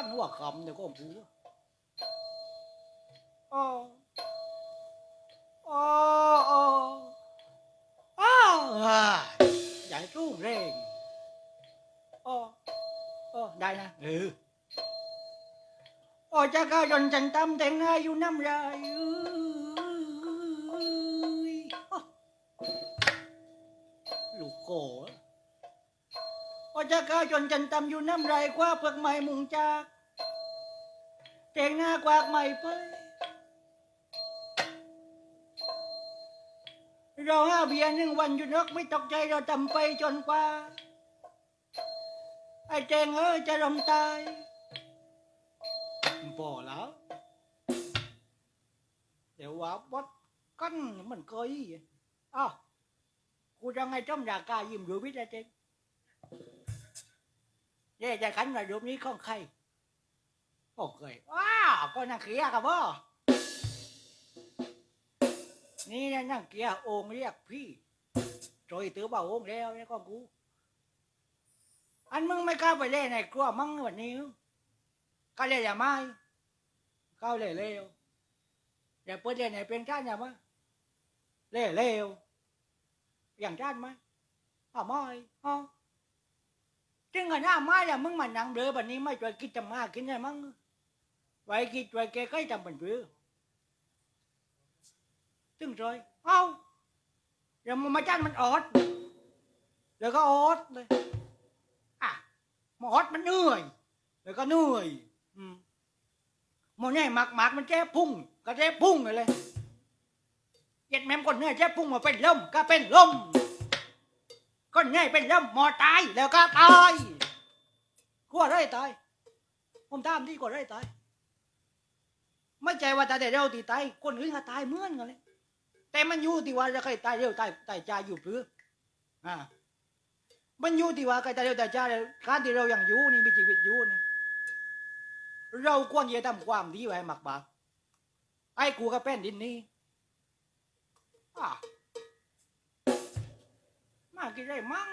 ขั้นหัวคำเดี๋ยวก็ผูอ๋ออ๋ออ๋ออ้าวอ่าใหญ่ตู้เร่งอ๋ออ๋อได้นะเอออ๋อจะก้าวยนจันตำแต่งอายุน้ำลายเอ้ยอ๋อลูกโกะพอจะก้าวจนจันตำอยู่น้ำไรคว้าเปลือกไม้มุงจากเต่งหน้ากวากใหม่ไปเราห้าเบียร์หนึ่งวันหยุดนกไม่ตกใจเราทำไปจนกว่า ไอ้เจงเอ้ยจะลมตายพอแล้ว เดี๋ยวว่าวัดกันมันเคยอ้าวกูจะไงจ้อมอยากกายิ้มอยู่วิทยาเจง เย่จะขันว่ารูปนี้ของใครโอเคว้าวก็นั่งเกียกับพ่อนี่นะนั่งเกียองเรียกพี่โจยตือบ่าองแล้วนี่ก็กู อันมึงไม่กล้าไปเล่นในครัวมั่งวันนี้ ก็เล่นอย่าไม่เข้าเล่นเร็วอย่าเปิดเล่นในเป็นชาติอย่ามาเล่นเร็วอย่างชาติไหมอ่าไม่อ๋อ จึงกันหน้าไม้ละมึงมานั่งเรือแบบนี้ไม่ช่วยคิดจะมากินไงมั้งไว้คิดไว้แกก็จำเป็นเรือจึงเลยเอ้าเดี๋ยวมันมาจ้านมันออดเดี๋ยวก็ออดเลยอะมันออดมันเหนื่อยเดี๋ยวก็เหนื่อย อืมมันเนี่ยหมักหมักมันแจ๊พุ่ง ก็แจ๊พุ่งเลยเย็ดแม่มคนเนี่ยแจ๊พุ่งมาเป็นลมก็เป็นลม คนง่ายเป็นลมหมอตายแล้วก็ตายกลัวได้ตายผมตามที่กลัวได้ตายไม่ใจว่าตายแต่เราตีตายคนอื่นก็ตายเหมือนกันเลยแต่มันอยู่ที่ว่าจะใครตายเร็วตายตายจอยู่เพื่ออ่ามันอยู่ที่ว่าใครตายเร็วตายจ้าการที่เรายังอยู่นี่มีชีวิตอยู่เนี่ยเราควรจะทำความดีไว้หมากบาไอ้กูก็เป็นดินนี้อ่า มากินได้มั่ง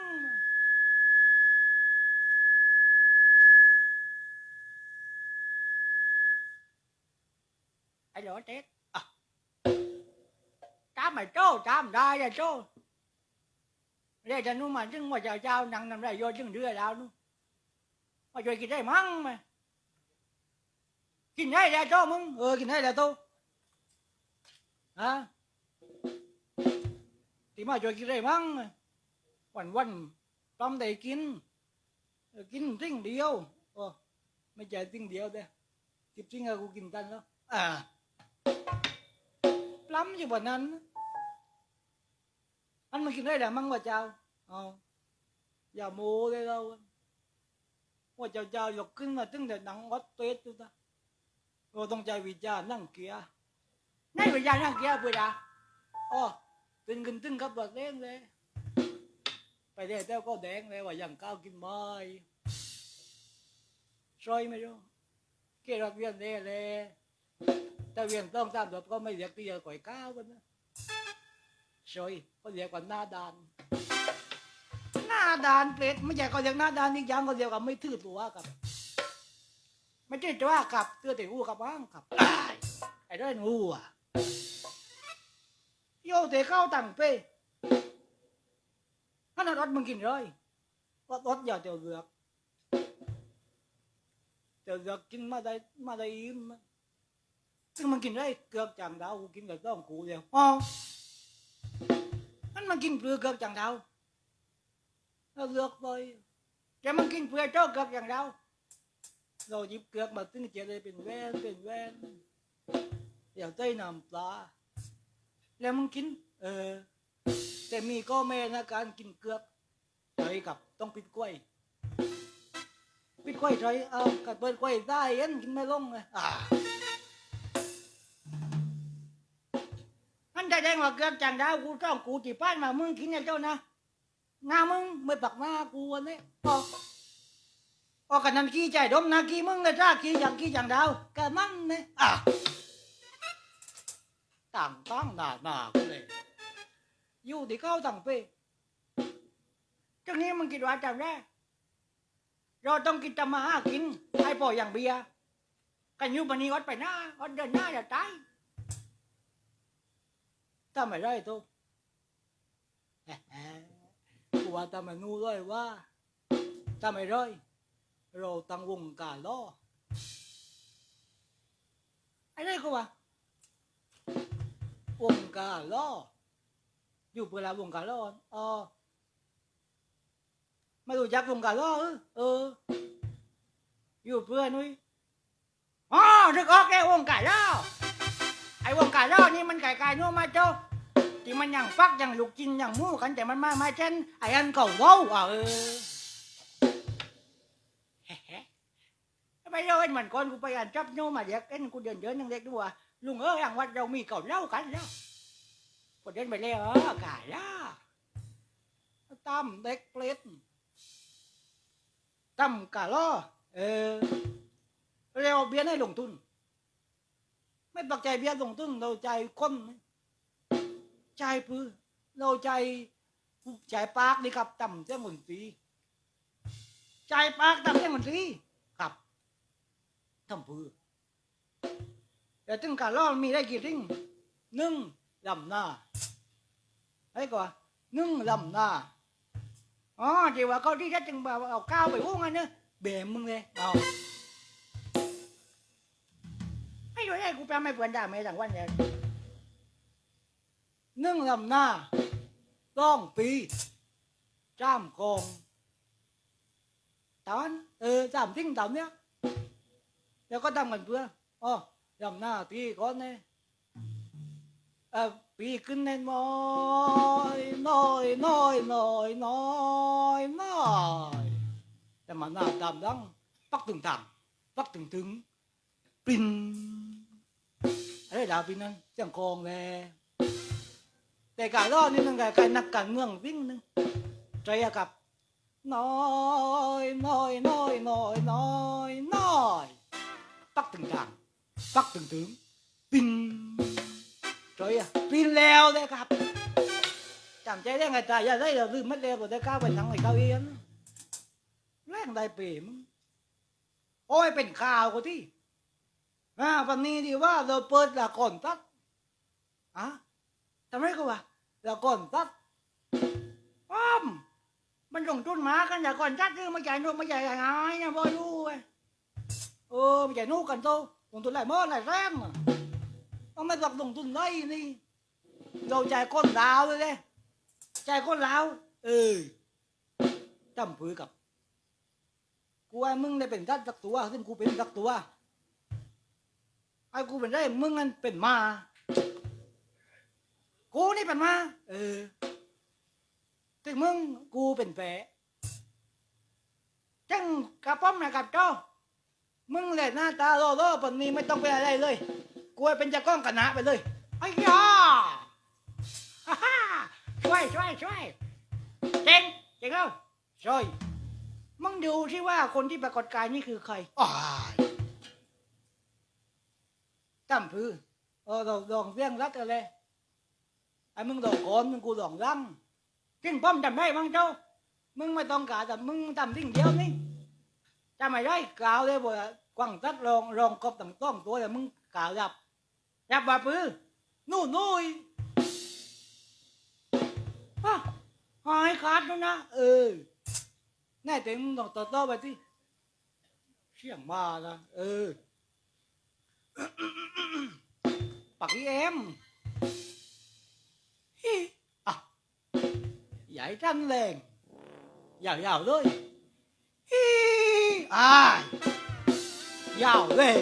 ไอ้หลอเจ๊อะจามไอ้โจ้จามได้ไอ้โจ้เรียกจะนู่นมาจึงว่าเจ้าเจ้านังนำไรโยจึงเรือแล้วนู่นมาช่วยกินได้มั่งไหมกินได้แล้วโจ้มึงเออกินได้แล้วโตฮะที่มาช่วย วันวันๆต้มได้กินเออกินสิ่งเดียวโอ้ไม่ใช่สิ่งเดียวเด้สิบสิ่งอะกูกินกันแล้ว อ่าปล้ำอยู่แบบนั้น อันมันกินได้แหละมั่งว่าเจ้าเอาอย่าโมเลยเราว่าเจ้าเจ้ายกขึ้นมาตึงแต่หนังวัดเตสตัวตาเราต้องใจวิจารณ์นั่งเกียร์นั่งวิจารณ์นั่งเกียร์เพื่อดาอ๋อตึงขึ้นตึงกับแบบเล่งเลย ไปได้แต่ก็แดงเลยว่าอย่างก้าวกินไม้ซอยไม่รู้เกี่ยวกับเวียนเด้เลยแต่เวียนต้องตามแบบก็ไม่เรียกที่จะก่อยก้าวกันนะซอยก็เรียกว่าหน้าดาน หน้าดานเปรตไม่ใช่ก็เรียกหน้าดานอีกอย่างก็เรียกว่าไม่ถือตัวกับ ไม่ใช่ตัวกับเตือแต่หูกับบ้างกับไอ้เรื่องหูอะโยเตเข้าตังเป้างกินเล ยรถรถอย่าเตียวเลือกเตียวเลือกกินมาได้มาได้อิ่มซึ่งมันกินได้เกือบจางดาวกูกินกับต้องกูเดียวอ๋อนั่นมันกินเปลือกเกือบจางดาวเราเลือกไปแต่มันกินเปลือกเจ้าเกือบจางดาวเราหยิบเกือกมาตึ้งเจเลยเป็นแว่นเป็นแว่นเดี๋ยวเต้ยน้ำปลาแล้วมึงกิน เออ แต่มีก็แม่นะการกินเกือบใช่กับต้องปิดกล้วย ปิดกล้วยใช่เอากัดเปิดกล้วยได้เอ็นกินไม่ลงเลยอ่าอันแสดงว่าเกือบจังดาวกูต้องกูจีป้านมามึงกินเนี่ยเจ้านะหน้ามึงไม่ปักหน้ากูอันนี้พอพอกันนั้นขี้ใจดมนะขี้มึงเลยจ้าขี้อย่างขี้จังดาวแกมันเนี่ยอะต่างตั้งหนาหนากูเลย อยู่ที่เขาต่างไปจังนี้มันคิดว่าจำได้เราต้องกินทำมาหากินให้พออย่างเบียร์กันยุบันนี้อดไปหน้าอดเดินหน้าอย่าตายถ้าไม่ได้ตัวกูว่าถ้าไม่นู้เลยว่าถ้าไม่ได้เราตั้งวงการล้อไอ้นี่กูว่าวงการล้อ อยู่เวลาวงการล้ออ๋อไม่รู้จักวงการล้อเออเออ อยู่เพื่อนนุ้ยอ๋อนึกออกแกวงการล้อไอ้วงการล้อนี่มันไก่ไก่นู่นมาเจ้าที่มันอย่างฟักอย่างลูกจินอย่างมูกันแต่มันมาไม่เช่นไอ้อันเก่าว้าอะเออไปเล่าเอ็นเหมือนคนกูไปอ่านจับโยมมาเด็กเอ็นกูเดินเดินยังเด็กดูว่าลุงเอ้ยอย่างวัดเรามีเก่าเล่ากันแล้ว พอเดินไปเลยเออกาล่าตั้มเด็กเปลดตั้มกาล่อเออเร็วเบี้ยให้ลงทุน ไม่ปักใจเบี้ยลงทุนเราใจคนใจพื้นเราใจใจปากนี่ครับต่ำเจ้าหมุนตีใจปากต่ำเจ้าหมุนตีครับทำพื้นแต่ถึงกาล่อมีได้กี่ทิ้งหนึ่ง ลำหน้าไอ้ก่อนนึ่งลำหน้าอ๋อทีว่าเขาที่จะจึงแบบเอาก้าวไปอุ้งอันเนอะเบมมึงเลยเอาให้ด้วยไอ้กูแปลไม่เปลี่ยนได้ไม่ต่างวันเลยนึ่งลำหน้า ต้องปีจ้ามกองตอนเออจ้ามทิ้งตอนเนี้ยแล้วก็ทำกันเพื่ออ๋อลำหน้าตีก่อนเนี่ย เออปีขึ้นแน่น้อยน้อยน้อยน้อยน้อยน้อยแต่มาหน้าดำดังปักตึงต่ำปักตึงถึงปินอะ จอยอยน้อยน้อยน้อยน้อยปักถึงทางปักถึงถึงปินใจอะปินแล้วเลยครับจำใจได้ไงตายอย่าได้เราลืมไม่แล้วบ่ได้ก้าวไปทางไหนก้าวเองแรงได้เปรมงโอ้ยเป็นข่าวกูที่อ่าวันนี้ดีว่าเราเปิดละก่อนตัดอะทำไมก็ว่าล้วก่อนตัดอ้อมมันลงทุนมากันอย่าก่อนตัดคือไม่ใหญ่นู่นไม่ใหญ่หายนะบอยูเว้ยเออไม่ใหญ่นู่นกันโตลงทุนหลายหม้อหลายแรงอะ ต้องไม่หลักลงทุนไรนี่เราใจก้นดาวเลยเลยใจก้นลาวเออจำผือกับกูว่ามึงได้เป็นทัดสักตัวซึ่งกูเป็นสักตัวไอ้กูเป็นได้มึงนั่นเป็นมากูนี่เป็นมาเออถึงมึงกูเป็นแฝดจังกระป้อมนะกับเจ้ามึงแหละหน้าตาโล่อๆปนนี้ไม่ต้องเป็นอะไรเลย กูให้เป็นเจะก้องคณะไปเลยไอ้ยาฮ่าฮ่าช่วยช่วยช่วยเจ๋งเจ๋งแล้วช่วยมึงดูที่ว่าคนที่ปรากฏกายนี่คือใครอ้ายตั้มพื้นเออลองลองเรื่องรักอะไรไอ้มึงดอกโกนมึงกูดอกรังจึงป้อมจำได้มั้งเจ้า มึงไม่ต้องกาแต่มึงทำทิ้งเดียวนี่จำไม่ได้กล่าวเลยว่ากวางตัดรองรองกบต่างต้องตัวแต่มึงกล่าวยับ ยับว่าปื้อนู่นนู่นฮะหายขาดแล้วนะ เออแน่แต่มึงต้องต่อต่อไปที่เชี่ยงมาละเออ ปักอีเอ็มฮิอะใหญ่จังแรงยาวๆเลยฮิอ่ายาวเลย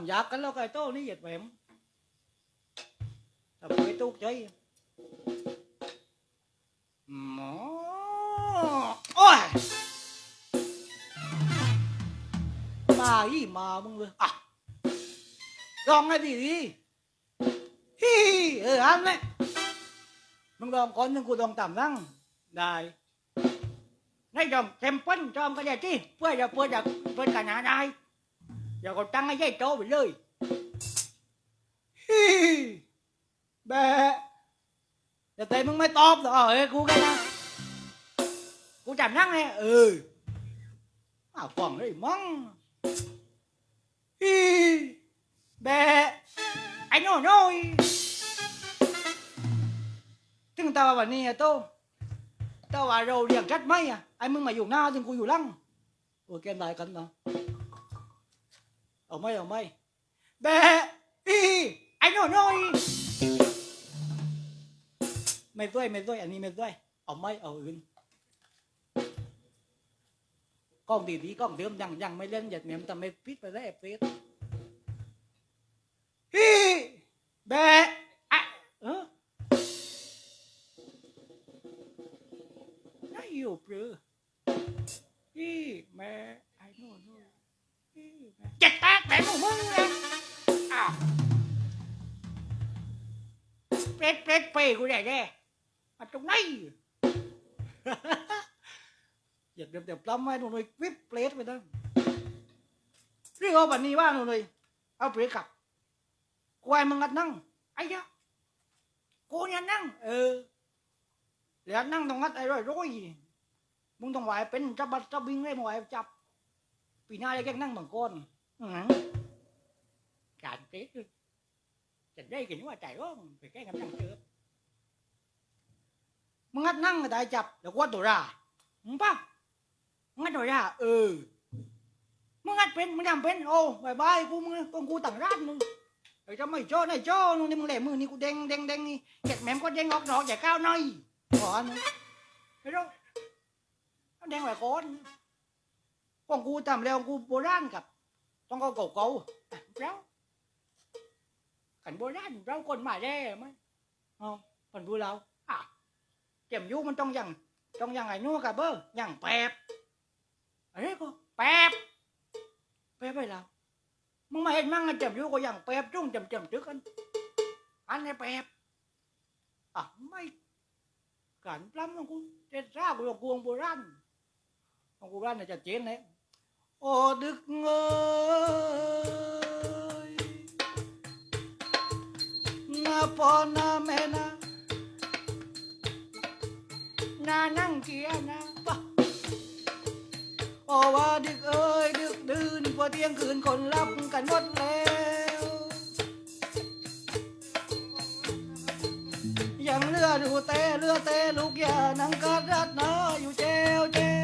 ำยากกันแล้วไก่โต้นี่เหยียดแหวมทำไมตุกใจหมอโอ้ยมาอีมามึงเลยอะลองให้ดีดีฮิเอออันเลยมึงลองก่อนนึงกูลองต่ำนั่งได้ในจอมเต็มปั้นจอมก็ได้ที่เพื่อจะเพื่อจะเพื่อกันหาได้ อย่าก็ตั้งให้ใหญ่โตไปเลยฮิแบะแต่แต่มึงไม่ตอบหรอกเอ้ยกูกันนะกูกูจำนั่งเลยเอออ้าวฟังเลยมั้งอีแบะไอ้โน่โน่ยถึงตาวันนี้อะโตตาว่าเราเรียงชัดไหมอะไอ้มึงมาอยู่หน้าถึงกูอยู่หลังโอ้แกนได้กันเนาะ เอาไหมเอาไหมแบะอีไอ้โน่โน่ยไม่ด้วยไม่ด้วยอันนี้ไม่ด้วยเอาไหมเอาอื่นกล้องดีๆกล้องเดิมยังยังไม่เล่นหยัดเหมียมทำไม่พิษไปได้เอฟสฮีแบะอะเออน่อยู่เปลือฮีแม่ไอ้โน่นโน่นฮีแม่เจ็ด แตกม่ของมึงเลยอ้าวเป็ดเป็ดเปย์กูได้แน่มาตรงไหนอยากเดี๋ยวเดี๋ยวปล้ำไว้หนูเลยวิบเปลดไปนั่นเรื่องเอาแบบนี้ว่าหนูเลยเอาเปลดกลับควายมึงอัดนั่งไอ้เจ้ากูเนี่ยนั่ง เออแล้วนั่งตรงงัดไอ้ร้อยร้อยมึงต้องไหวเป็นจับบัดจับบิงเลยมึงไหวจับปีหน้าจะแกล้งนั่งบางก้อนอื้อหือ การเปลดจะได้กินว่าใจร้องไปแก้กันนั่งเจอมึงงัดนั่งก็ได้จับแล้ววัดตัวรามึงป่ะงัดหน่อยอะเออมึงงัดเป็นมึงทำเป็นโอ้บายบายกูมึงกูกูต่างร้านมึงไอ้เจะไม่โจ้ไอ้โจ้นู่นนี่มึงแหลมมือนี่กูเด้งเด้งเด้งนี่เจ็ดแหมมก็เด้งออกดอกอย่าก้าวหน่อยขอมึงไอ้โจ้เอาเด้งไว้ก่อนของกูทำแล้วกูโบราณกับ ต้องเอาเก่าเก่าๆอะแล้วกันโบราณเราคนมาแย่ไหมอ๋อคนพูเราอะเจ็มยุมันต้องอย่างต้องอย่างไงนู่นกับเบอร์อย่างแปบอะไรก็แปบแปบไปแล้วมึงมาเห็นมั่งไงจำอยู่ก็อย่างแปบจุ้งจำจำจึกกันอันนี้แปบอะไม่การปล้ำของกูเจ็ดซ่ากูของกูของโบราณของโบราณน่ะจะเจนเลย โอ้ดึกเอ้ยนาปอนาแม่นานานั่งเกียร์นะปะโอว่าดึกเอ้ยดึกดื่นพอเที่ยงคืนคนรับกันหมดแล้วยังเรือดูเตเรือเตลูกยานังกัดรัดนาอยู่เจวเจว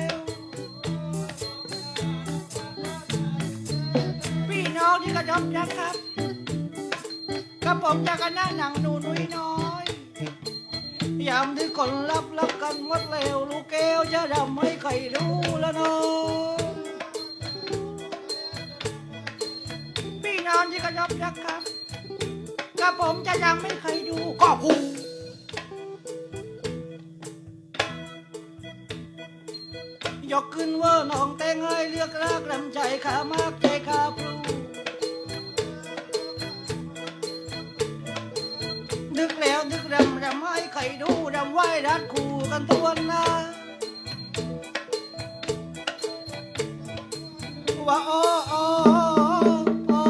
น้องที่กระจบนะครับกระผมจะกันหน้าหนังหนูนุ้ยน้อยยามที่คนรับรับกันหมดแล้วลูกแก้วจะทำให้ใครรู้แล้วเนาะพี่น้อนที่กระยับยักครับกระผมจะยังไม่เคยดูก็กูยกขึ้นว่าน้องแต่งให้เลือกรักลำใจขามาก กันทวนหนะว่าโอ้โอ้โอ้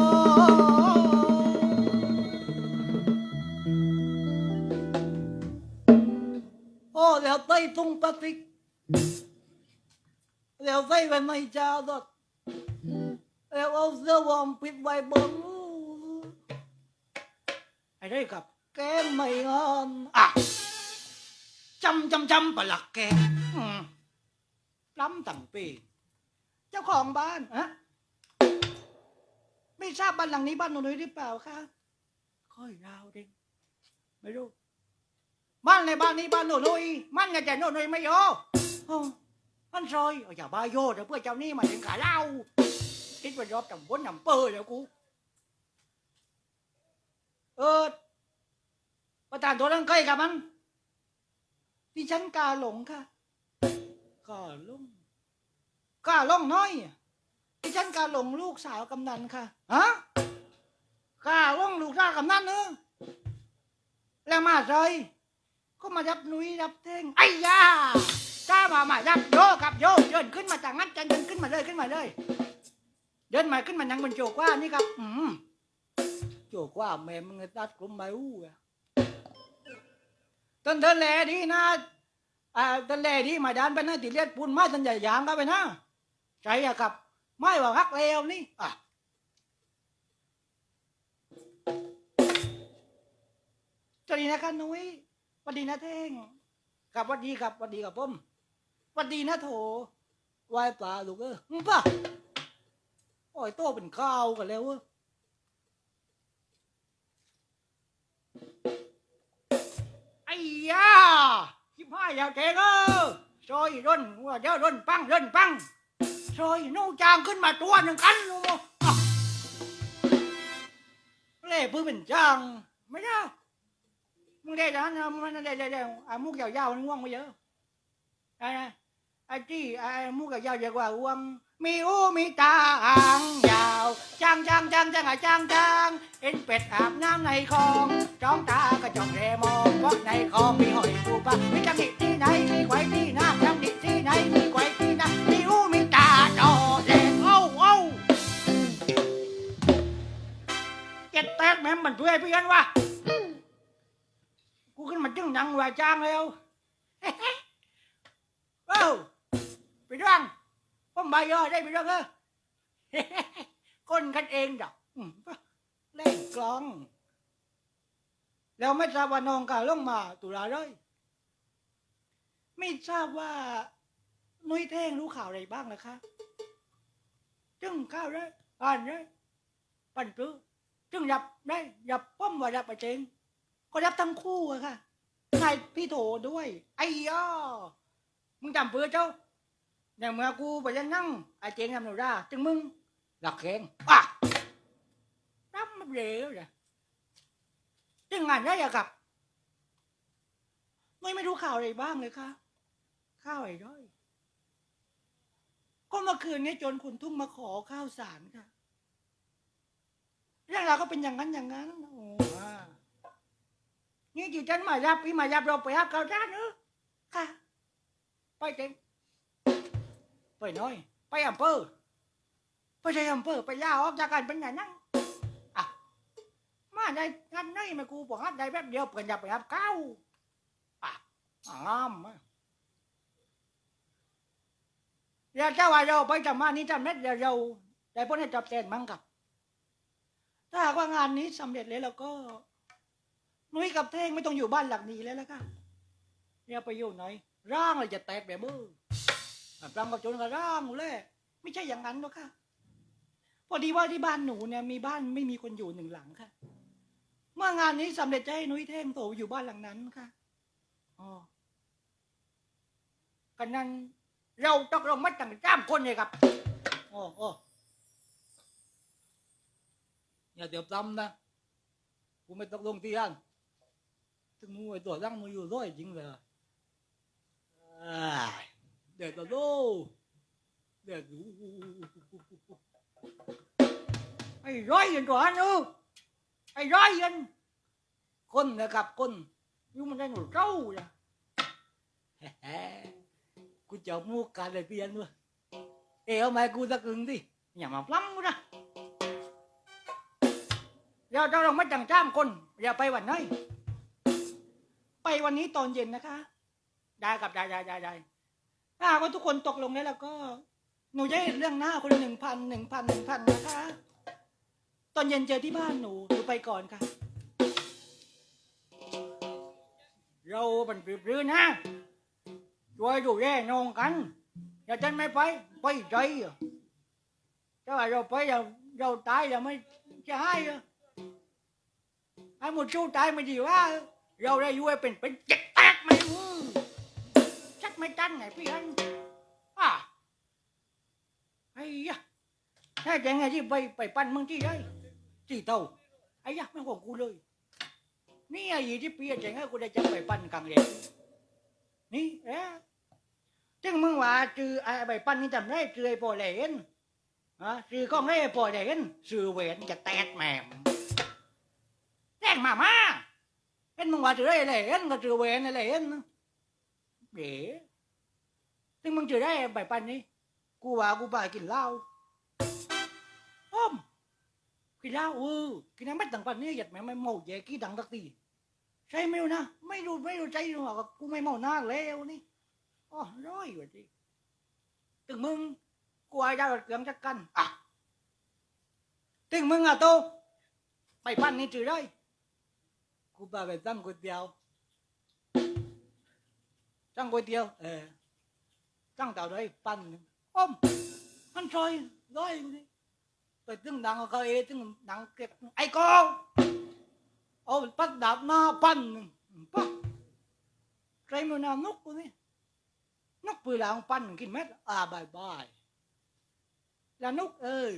โอ้แล้วไต้ตุ้งปะติกแล้วไต้เป็นไม่เจ้าดอกแล้วเอาเสื้อวอมปิดไว้บนไอ้ได้กับแกมไม่งอนอะ จำจำจำปลักแกอืมล้ำตั้งปี เจ้าของบ้านฮะไม่ทราบบ้านหลังนี้บ้านหนูนุ้ยหรือเปล่าคะค่อยยาวดิไม่รู้ บ้านในบ้านนี้บ้านหนูนุ้ยมันไงแต่หนูนุ้ยไม่โยโอ้มันซอยเอาอย่าบ้าโยเดี๋ยวเพื่อเจ้านี่มาถึงขาเล่าคิดว่ายอบจำวนจำเปอร์เดี๋ยวกูเออประธานตัวเรื่องเคยกับมัน ดิฉันกาหลงค่ะกาหลงกาหลงน้อยดิฉันกาหลงลูกสาวกำนันค่ะฮะกาหลงลูกสาวกำนันเนอะแล้วมาใจก็มารับนุ้ยรับเท่งไอ้ยาจ้ามามารับโยกับโยเดินขึ้นมาจากงั้นจันเดินขึ้นมาเลยขึ้นมาเลย เดินมาขึ้นมายังบนโจกว่านี่ครับ อืมโจกว่าแม่มึงตัดกลุ่มใบอู้อะ ต้นเธอแลดีนะอ่าตะเลที่มาดานไปนะติเลียดปูนไม้ตันใหญ่ยางก็ไปนะใจอะครับ ไม่ว่าฮักเลวนี่อะสวัสดีนะครับนุ้ยสวัสดีนะเท่งกับสวัสดีครับสวัสดีกับผมสวัสดีนะโถวายปลาลูกเออมึงป่ะโอ้ยโตเป็นข้าวกันแล้วเว้ยไอ้ ยาชิบห้ายาวเจ๊ก็ซอยร่นว่าเดี๋ยวร่นปังร่นปังซอยนู่จางขึ้นมาตัวหนึ่งกันนู่นเล่พื้นเป็นจางไม่ได้มึงได้แล้นมันได้ได้ได้อะมุกยาวๆนี่วงไปเยอะไอ้ไอ้ที่ไอ้มุกยาวๆเยอะกว่าว่าง มีหูมีตาหางยาวจางจางจางจางอะจางจางเห็นเป็ดอาบน้ำในคลองจ้องตาก็จ้องแรมองเพราะในคลองมีหอยปูปลามีจังหิที่ไหนมีไข่ที่น้ำจังหิที่ไหนมีไข่ที่น้ำมีหูมีตาจอแดงเอ้าเอ้าเจ็ดแตกแม่มันเพื่อให้เพื่อนวะกูขึ้นมาจึงนังว่าจ้างแล้ว บายอได้ไปด้วงเออคนกันเองดอกเล่นกลอง แล้วไม่ทราบว่าน้องกาลงมา ตุลาเลยไม่ทราบว่านุ้ยเท่งรู้ข่าวอะไรบ้างนะคะจึงข้าวได้อ่านได้ปั่นปื้อจึงยับได้ยับป้อมว่ายับไปเจงก็ยับทั้งคู่อะค่ะนายพี่โถด้วย ไอ้ย่อมึงจำเพื่อเจ้า เนี่ยเมื่อกูไปยังนั่งไอ้เจงทำหนูได้จึงมึงหลักแข็งอะรับมันเร็วเลยจึงงานได้อะกับนุ้ยไม่รู้ข่าวอะไรบ้างเลยค่ะข้าวไอ้ด้อยก็เมื่อคืนนี้โจนขุนทุ่งมาขอข้าวสารค่ะเรื่องราวก็เป็นอย่างนั้นอย่างนั้นโอ้อ่านี่จีจันมารับพี่มารับเราไปรับข้าวสารเนอะค่ะ ไปเต็ม ไปน้อย ไปอำเภอไปใช่อำเภอไปย่าออกจากกันเป็นอย่างนั้นอะมาได้งานไหนมากูบอกงานได้แป๊บเดียวเปิดจะไปรับข้าวอะงามอะเดี๋ยวเจ้าว่าเราไปทำงานนี้ทำเม็ดเดี๋ยวเราได้ผลให้ตอบแทนมั้งครับ ถ้าหากว่างานนี้สำเร็จแล้วเราก็นุ้ยกับเท่งไม่ต้องอยู่บ้านหลังนี้แล้วละค่ะเนี่ยไปอยู่ไหนร่างเลยจะแตกแบบมือ อะปรำกับโจนกับร่างเลยไม่ใช่อย่างนั้นหรอกค่ะ พอดีว่าที่บ้านหนูเนี่ยมีบ้านไม่มีคนอยู่หนึ่งหลังค่ะ เมื่องานนี้สำเร็จจะให้นุ้ยเท่งโตอยู่บ้านหลังนั้นค่ะอ๋อกันนั้นเราต้องลงมาตั้งสามคนเลยครับโอ้โอ้อย่าเดี๋ยวจำนะกูไม่ต้องลงที่อันถึงมึงไอ้ตัวร่างมึงอยู่ร้อยจริงเลยอ่า เดี๋ยวตัวโลเดี๋ยวดูไอ้ร้อยยันตัวอันเออไอ้ร้อยยันคนนะครับคนอยุ่มันได้หนูเจ้าจ้ะกูจะเอามูกกันเลยเพียนด้วยเอ๋เอาไม้กูตะกึงดิอย่ามาปล้ำกูนะเดี๋ยวเราไม่จังจ้ามคนอย่าไปวันไหนไปวันนี้ตอนเย็นนะคะ ได้กับได้ได้ได้ได้ ถ้าหากว่าทุกคนตกลงแล้วแล้วก็ หนูจะให้เรื่องหน้าคนละหนึ่งพันหนึ่งพันหนึ่งพันนะคะ ตอนเย็นเจอที่บ้านหนูหนูไปก่อนค่ะ เราเป็นปรื้อนะช่วยดูแลน้องกัน อย่าฉันไม่ไป ไปใจอะถ้าว่าเราไปเราเราตายเราไม่จะให้อะให้หมดสู้ตายไม่ดีว่า เราได้อยู่ให้เป็นเป็นเจ็ดแปดไม่รู้ชัก ไม่ตันไงพี่อันอะไอ้ยะถ้าจะไงที่ไปไปปั้นมึงที่ได้ที่เท่าไอ้ยะไม่ของกูเลย นี่ไอ้ยี่ที่ปีจะไงกูได้จะไปปั้นกลางเด็กนี่เอ๊ะจึงมึงว่าจือไอ้ใบปั้นนี่จำได้จือไอ้ปอเหลนฮะจือก้องไอ้ปอเหลนจือเวนจะแตกแหม่มแตกมามาเห็นมึงว่าจือไอ้เหลนก็จือเวนไอ้เหลนเดี๋ย วจึงมึงจือได้ใบปันนี่กูว่ากูไปกินเหล้าอ้อมกินเหล้าเออกินน้ำไม่ต่างปันนี่หยัดแม่ไม่เมาแย่กี้ดังตักตีใช่ไหม่รู้นะไม่รู้ไม่รู้ใจหรอกกูไม่เมาหน้าแล้วนี่อ๋อร้อยว่ะจีถึงมึงกูอ้ดาเครื่องจักกันอะถึงมึงอะโตไปปั้นนี่จือได้กูพาไปตั้งก๋วยเตี๋ยวตั้งก๋วยเตี๋ยวเออ ตั้งเต่าได้ปั้นหนึ่งอ้อมมันซอยร้อยจริงๆไปตึงดังเขาเอตึงดังเก็บไอ้กองเอาปัดดาบหน้าปั้นหนึ่งปั๊บใครมันานกกูนี่นกปืนหลังปั้นกินเม็ดอ่าบายบายแล้วนกเอ้ย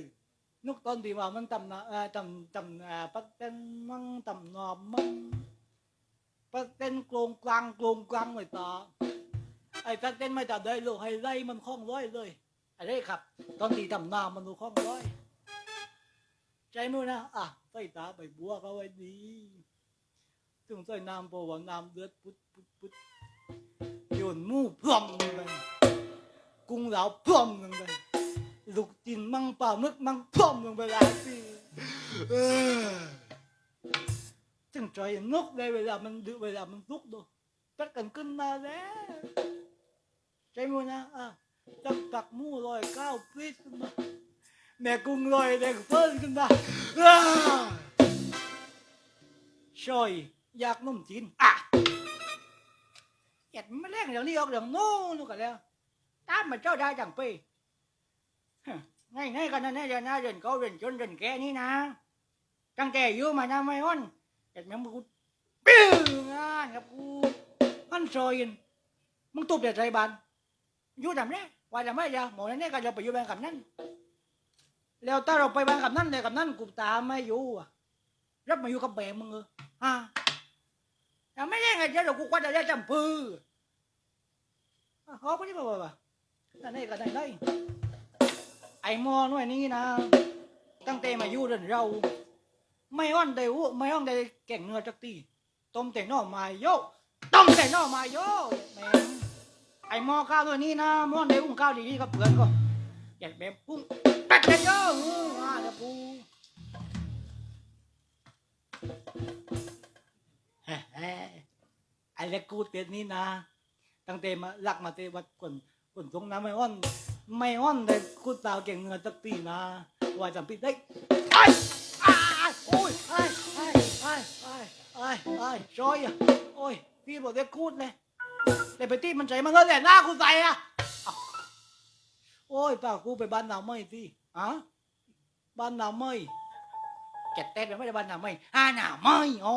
นกตอนที่ว่ามันตำนาเอ่อตำตำปัดเป็นมังตำนอมมังปัดเป็นโกลงกลางโกลงกลางเลยตา ไอ้ปัดเป็นไม่ตัดได้ลูกให้ไล่มันคล้องร้อยเลยไอ้ได้ครับ ตอนที่ตำนามันดูคล้องร้อย ใจมือนะอะใส่ตาไปบัวเขาไว้ดีถึงใส่น้ำพราะว่าน้ำเลือดพุดพุดพุดโยนมูพร่อมลงไปกุ้งเหลาพร่อมลงไปลูกจินมังปลามึกมังพร่อมลงไปหลายทีจึงใจนกได้เวลามันดื้อเวลามันลุกดูตัดกันขึ้นมาแล้ว ใจมือนะอะจับตักมูลอยก้าวพลิกขึ้นมาแม่กุ้งลอยแดงเพิ่นขึ้นมาอ้าช่อยอยากนุ่มจีนอะเห็ดมันแรงเดี๋ยวนี้ออกเดี๋ยวโน่นกันแล้วตามมาเจ้าได้จังไปฮะง่ายๆกันนะเนี่ยเดี๋ยวนะเดินเขาเดินจนเดินแก่นี่นะ ตั้งแต่อยู่มานะไม่อ้อนเห็ดแม่งกูปิ้วงานครับกูมันซอยนมึงตุบแต่ใจบาน อยู่ทำเนี่ยว่าทำไมเดี๋ยวหมอนั่นเนี่ยก็จะไปอยู่แบงกับนั่นแล้วถ้าเราไปบ้านกับนั่นเลยกับนั่นกูตามไม่อยู่อะรับมาอยู่กับแบมึงเออฮะแต่ไม่ได้ไงเดี๋ยวกูกว่าจะได้จำพืออะเขาไปที่บ่บ่บ่นั่นนี่ก็ได้ได้ไอ้หมอหน่วยนี้นะ ตั้งแต่มาอยู่เรื่องเรา ไม่อ้อนได้วุไม่อ้อนได้แก่งเนื้อจักตีต้มแต่นอม้โยต้มแต่นอม้โยแม่ ไอหมอข้าวตัวนี้นะหมอได้อุ้งข้าวดีๆกับเพื่อนก็อยาแบบปุ้งตัดกันเยอะมาแล้วกูไอเล็กกูเต็ดนี้นะ ตั้งแต่มาลักมาเตวัดคนคนตรงน้ำไม่อ้อน ไม่อ้อนแต่กูตาวเก่งเงินตักตีนะว่าจำปิดได้ไอ้ไอ้โอ้ยไอ้ไอ้ไอ้ไอ้ไอ้ไอ้จอยอะโอ้ยพี่บอกเด็กกูดเลย แต่ไปตีมันใจมันก็แหลหน้ากูใส่อะโอ้ยป้ากูไปบ้านนาไม่สิอะบ้านนาไม่แกะเต้นไม่ได้บ้านนาไม่อ่านาไม่อ๋อ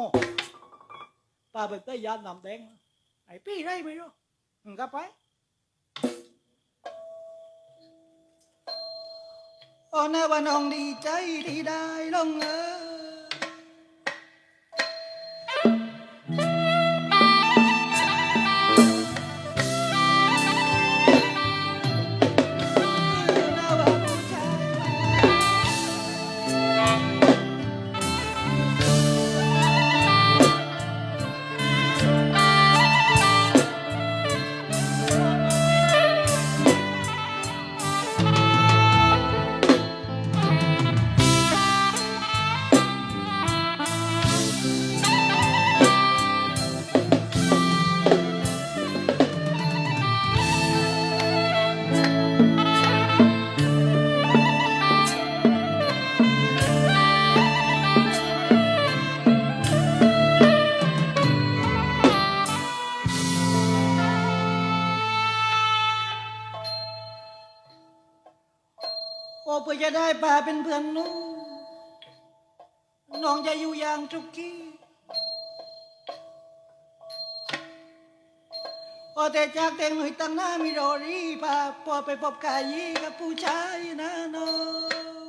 ป้าไปเต้ยานน้ำแดงไอ้พี่ได้ไหมรู้มึงก็ไปโอ้นาวันน้องดีใจที่ได้ลงเออ โอเพื่อจะได้ป่าเป็นเพื่อนนู้น้องจะอยู่อย่างทุกที่โอแต่จากแต่งหนุ่ยตั้งหน้ามีรอรีป่าพอไปพบกายีกับผู้ชายนะน้อง